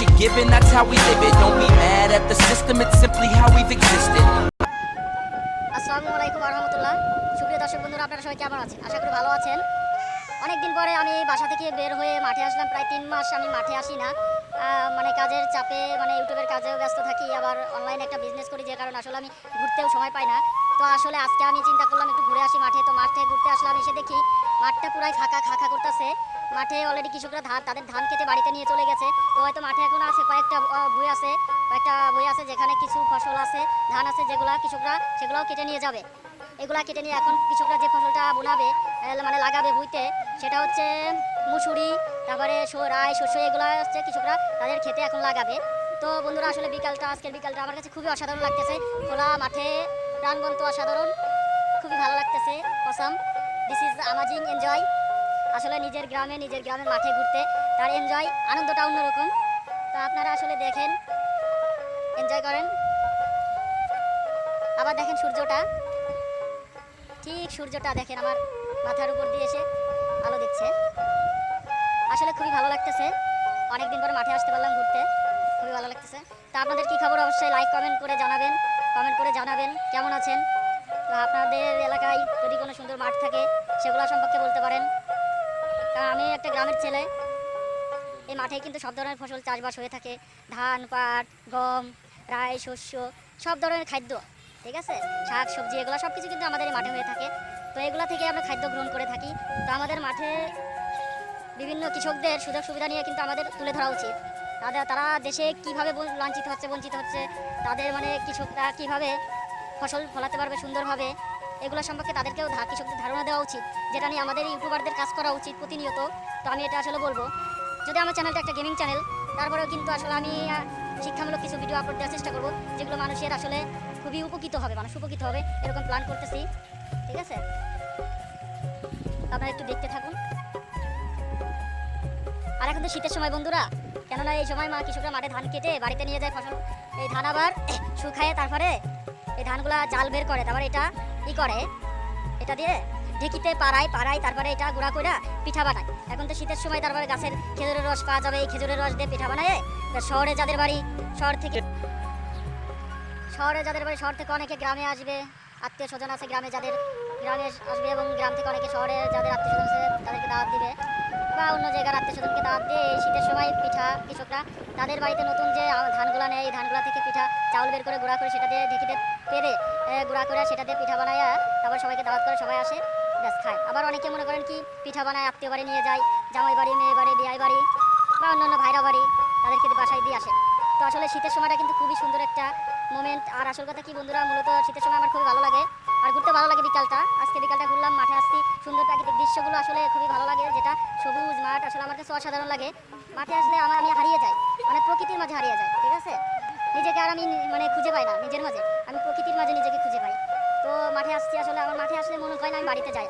you're given, that's how we live it. Don't be mad at the system, it's simply how we've existed. আসসালামু আলাইকুম আশা করি ভালো আছেন। অনেকদিন পরে আমি বাসা থেকে বের হয়ে মাঠে আসলাম প্রায় তিন মাস আমি মাঠে আসি না। মানে কাজের চাপে মানে ইউটিউবের কাজেও ব্যস্ত থাকি আবার অনলাইনে একটা বিজনেস করি যে কারণে আসলে আমি ঘুরতেও সময় পাই না। তো আসলে আজকে আমি চিন্তা করলাম একটু ঘুরে আসি মাঠে। মাঠটা পুরাই ফাঁকা খাকা করতেছে। মাঠে অলরেডি কৃষকরা ধান, তাদের ধান কেটে বাড়িতে নিয়ে চলে গেছে। তো হয়তো মাঠে এখন আছে, কয়েকটা ভুঁই আছে, কয়েকটা বই আছে যেখানে কিছু ফসল আছে, ধান আছে যেগুলা কৃষকরা সেগুলোও কেটে নিয়ে যাবে। এগুলা কেটে নিয়ে এখন কৃষকরা যে ফসলটা বোনাবে মানে লাগাবে বুইতে সেটা হচ্ছে মুসুরি, তারপরে রাই শস্য এগুলো হচ্ছে কৃষকরা তাদের খেতে এখন লাগাবে। তো বন্ধুরা, আসলে বিকালটা, আজকের বিকালটা আমার কাছে খুবই অসাধারণ লাগতেছে। খোলা মাঠে প্রাণবন্ত অসাধারণ, খুবই ভালো লাগতেছে, awesome. This is amazing enjoy আসলে নিজের গ্রামে, নিজের গ্রামের মাঠে ঘুরতে তার এনজয় আনন্দটা অন্যরকম। তো আপনারা আসলে দেখেন এনজয় করেন। আবার দেখেন সূর্যটা। ঠিক সূর্যটা দেখেন আমার মাথার উপর দিয়ে এসে আলো দিচ্ছে। আসলে খুবই ভালো লাগতেছে। অনেকদিন পরে মাঠে আসতে পারলাম ঘুরতে। খুবই ভালো লাগতেছে। তা আপনাদের কী খবর? অবশ্যই লাইক কমেন্ট করে জানাবেন। কমেন্ট করে জানাবেন। কেমন আছেন? আপনাদের এলাকায় যদি কোনো সুন্দর মাঠ থাকে, সেগুলো সম্পর্কে বলতে পারেন। কারণ আমি একটা গ্রামের ছেলে। এই মাঠে কিন্তু সব ধরনের ফসল চাষবাস হয়ে থাকে। ধান, পাট, গম, রাই, শস্য, সব ধরনের খাদ্য, ঠিক আছে? শাক, সবজি, এগুলো সব কিছু কিন্তু আমাদের এই মাঠে হয়ে থাকে। তো এগুলো থেকে আমরা খাদ্য গ্রহণ করে থাকি। তো আমাদের মাঠে বিভিন্ন কৃষকদের সুযোগ সুবিধা নিয়ে কিন্তু আমাদের তুলে ধরা উচিত। তাদের, তারা দেশে কীভাবে লাঞ্ছিত হচ্ছে, বঞ্চিত হচ্ছে, তাদের মানে কৃষকরা কীভাবে ফসল ফলাতে পারবে সুন্দরভাবে এগুলো সম্পর্কে তাদেরকেও কৃষকদের ধারণা দেওয়া উচিত? যেটা নিয়ে আমাদের ইউটিউবারদের কাজ করা উচিত প্রতিনিয়ত। তো আমি এটা আসলে বলব। যদি আমার চ্যানেলটা একটা গেমিং চ্যানেল তারপরেও কিন্তু আসলে আমি শিক্ষামূলক কিছু ভিডিও আপলোড দেওয়ার চেষ্টা করব, যেগুলো মানুষের আসলে খুবই উপকৃত হবে, মানুষ উপকৃত হবে, এরকম প্ল্যান করতেছি। ঠিক আছে? আপনারা একটু দেখতে থাকুন। আর এখন তো শীতের সময়, বন্ধুরা। কেননা এই সময় মা কৃষকরা মাঠে ধান কেটে বাড়িতে নিয়ে যায় ফসল। এই ধান আবার শুকায় তারপরে ধানগুলা জাল বের করে, তারপরে এটা ই করে, এটা দিয়ে ঢেকিতে পাড়ায় পাড়ায় তারপরে এটা গুঁড়া করে পিঠা বানায়। এখন তো শীতের সময় তারপরে গাছের খেজুরের রস পাওয়া যাবে, এই খেজুরের রস দিয়ে পিঠা বানায়। শহরে যাদের বাড়ি, শহর থেকে শহরে যাদের বাড়ি, শহর থেকে অনেকে গ্রামে আসবে, আত্মীয় স্বজন আছে গ্রামে যাদের। গ্রামে আসবে এবং গ্রাম থেকে অনেকে শহরে যাদের আত্মীয় স্বজন আছে, তাদেরকে দাওয়াত দিবে। বা অন্য জায়গার আত্মীয় স্বজনকে দাওয়াত দিয়ে, এই শীতের সময় পিঠা কৃষকরা তাদের বাড়িতে নতুন যে ধানগুলা নেয়, এই ধানগুলা থেকে পিঠা, চাউল বের করে গুঁড়া করে সেটা দিয়ে ঢেকিতে পেরে গুঁড়া করে সেটা দিয়ে পিঠা বানায় তারপর সবাইকে দাওয়াত করে সবাই আসে, ব্যাস খায়। আবার অনেকে মনে করেন কি, পিঠা বানায়, আত্মীয় বাড়ি নিয়ে যায়, জামাই বাড়ি, মেয়ে বাড়ি বিয়াই বাড়ি বা অন্যান্য ভাইরা বাড়ি, তাদেরকে বাসায় দিয়ে আসে। তো আসলে শীতের সময়টা কিন্তু খুবই সুন্দর একটা মোমেন্ট আর আসল কথা কি বন্ধুরা, মূলত শীতের সময় আমার খুবই ভালো লাগে। আর ঘুরতে ভালো লাগে বিকালটা। আজকে বিকালটা ঘুরলাম, মাঠে আসছি। সুন্দর প্রাকৃতিক দৃশ্যগুলো আসলে খুবই ভালো লাগে, যেটা সবুজ মাঠ আসলে আমার কাছে অসাধারণ লাগে। মাঠে আসলে আমার আমি হারিয়ে যাই মানে প্রকৃতির মাঝে হারিয়ে যাই, ঠিক আছে? নিজেকে আর আমি মানে খুঁজে পাই না, নিজের মাঝে। আমি প্রকৃতির মাঝে নিজেকে খুঁজে পাই। তো মাঠে আসছি আসলে, আমার মাঠে আসলে মনে হয় না আমি বাড়িতে যাই।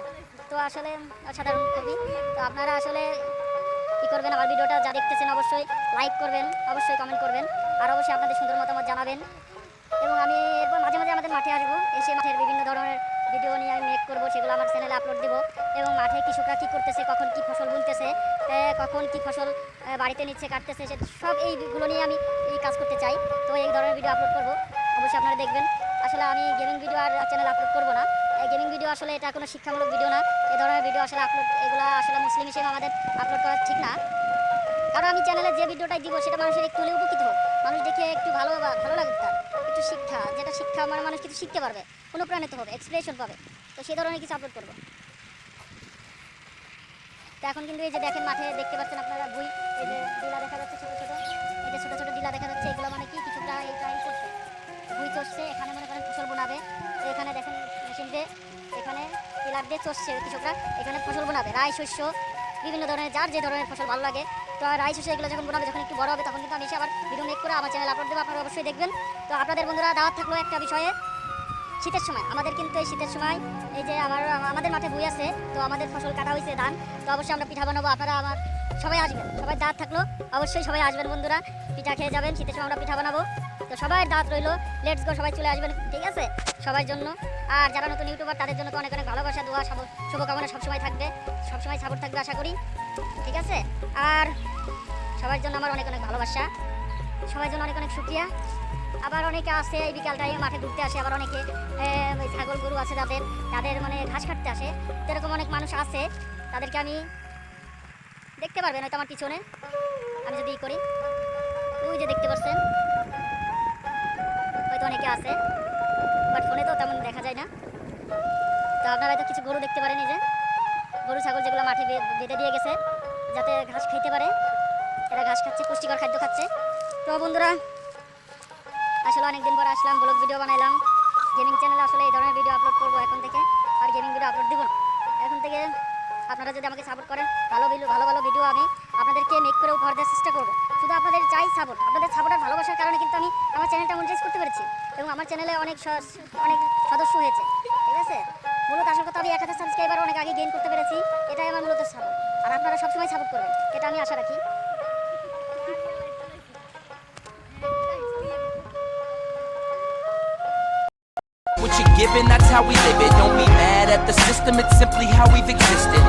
তো আসলে অসাধারণ খুবই তো আপনারা আসলে কি করবেন, আমার ভিডিওটা যা দেখতেছেন অবশ্যই লাইক করবেন, অবশ্যই কমেন্ট করবেন। আর অবশ্যই আপনাদের সুন্দর মতামত জানাবেন। এবং আমি এরপর মাঝে মাঝে আমাদের মাঠে আসব। এসে মাঠের বিভিন্ন ধরনের ভিডিও নিয়ে আমি মেক করব, সেগুলো আমার চ্যানেলে আপলোড দেবো এবং মাঠে কৃষকরা কী করতেছে, কখন কি ফসল বুনতেছে কখন কি ফসল বাড়িতে নিচ্ছে, কাটতেছে, সে সব এইগুলো নিয়ে আমি এই কাজ করতে চাই। তো এই ধরনের ভিডিও আপলোড করব। অবশ্যই আপনারা দেখবেন। আসলে আমি গেমিং ভিডিও আর চ্যানেল আপলোড করব না। গেমিং ভিডিও আসলে এটা কোনো শিক্ষামূলক ভিডিও না। এই ধরনের ভিডিও আসলে আপলোড এগুলো আসলে মুসলিম হিসেবে আমাদের আপলোড করা ঠিক না। কারণ আমি চ্যানেলে যে ভিডিওটাই দিব, সেটা মানুষের একটু হলে উপকৃত হোক। মানুষ দেখে একটু ভালো ভালো লাগবে তার। শিক্ষা মানে মানুষ কিছু শিখতে পারবে, অনুপ্রাণিত হবে এক্সপ্রেশন পাবে। তো সেই ধরনের কিছু আপলোড করব। তো এখন কিন্তু এই যে দেখেন মাঠে দেখতে পাচ্ছেন আপনারা বই এই যে ডিলা দেখা যাচ্ছে ছোটো ছোটো, এই যে ছোটো ছোটো ডিলা দেখা যাচ্ছে, এগুলো মানে কি কিছুটা এইটাই করছে। বই চষছে, এখানে মনে করেন ফসল বোনাবে এখানে দেখেন মেশিন দিয়ে, এখানে পিলার দিয়ে চষছে কৃষকরা, এখানে ফসল বোনাবে, রায় শস্য, বিভিন্ন ধরনের, যার যে ধরনের ফসল ভালো লাগে তো রাই শস্য এগুলো যখন বোনাবে, যখন একটু বড় হবে, তখন কিন্তু আমি এসে আবার ভিডিও মেক করে আমার চ্যানেল আপলোড দেবো, আপনারা অবশ্যই দেখবেন। তো আপনাদের বন্ধুরা, দাওয়াত থাকল একটা বিষয়ে। শীতের সময়, আমাদের কিন্তু এই শীতের সময়, এই যে আমার, আমাদের মাঠে বই আছে, তো আমাদের ফসল কাটা হয়েছে ধান, তো অবশ্যই আমরা পিঠা বানাবো, আপনারা আমার, সবাই আসবেন, সবাই দাঁত থাকল, অবশ্যই সবাই আসবেন বন্ধুরা, পিঠা খেয়ে যাবেন, শীতের সময় আমরা পিঠা বানাবো, তো সবাই দাঁত রইল লেটস গো সবাই চলে আসবেন, ঠিক আছে? সবার জন্য। আর যারা নতুন ইউটিউবার তাদের জন্য তো অনেক অনেক ভালোবাসা, দোয়া শুভকামনা সবসময় থাকবে, সবসময় সাপোর্ট থাকবে, আশা করি। ঠিক আছে? আর সবার জন্য আমার অনেক অনেক ভালোবাসা, সবার জন্য অনেক অনেক শুক্রিয়া। আবার অনেকে আছে এই বিকাল টাইমে মাঠে ঘুরতে আসে, আবার অনেকে ছাগল গরু আছে যাদের তাদের মানে ঘাস কাটতে আসে। এরকম অনেক মানুষ আছে, তাদেরকে আমি দেখতে পারবেন হয়তো আমার পিছনে। আমি যদি ই করি, ওই যে দেখতে পাচ্ছেন হয়তো অনেকে আছে বাট ফোনে তো তেমন দেখা যায় না। তো আপনারা হয়তো কিছু গরু দেখতে পারেন এই যে। যেগুলো মাঠে বেঁধে দিয়ে গেছে, যাতে ঘাস খেতে পারে। এরা ঘাস খাচ্ছে, পুষ্টিকর খাদ্য খাচ্ছে। তো বন্ধুরা, আসলে অনেকদিন পর আসলাম ব্লগ ভিডিও বানাইলাম। গেমিং চ্যানেলে আসলে এই ধরনের ভিডিও আপলোড করব এখন থেকে। আর গেমিং ভিডিও আপলোড দিব এখন থেকে আপনারা যদি আমাকে সাপোর্ট করেন, ভালো ভালো ভালো ভিডিও আমি আপনাদেরকে মেক করে উপহার দেওয়ার চেষ্টা করব। শুধু আপনাদের চাই সাপোর্ট আপনাদের সাপোর্ট আর ভালোবাসার কারণে কিন্তু আমি আমার চ্যানেলটা মনিটাইজ করতে পেরেছি। এবং আমার চ্যানেলে অনেক অনেক সদস্য হয়েছে। ঠিক আছে? মূলত আসল কথা আমি এক হাজার সাবস্ক্রাইবার অনেক আগে গেইন করতে পেরেছি এটাই আমার মূলত সাপোর্ট আর আপনারা সবসময় সাপোর্ট করবেন এটা আমি আশা রাখি given, that's how we live it. Don't be mad at the system, it's simply how we've existed.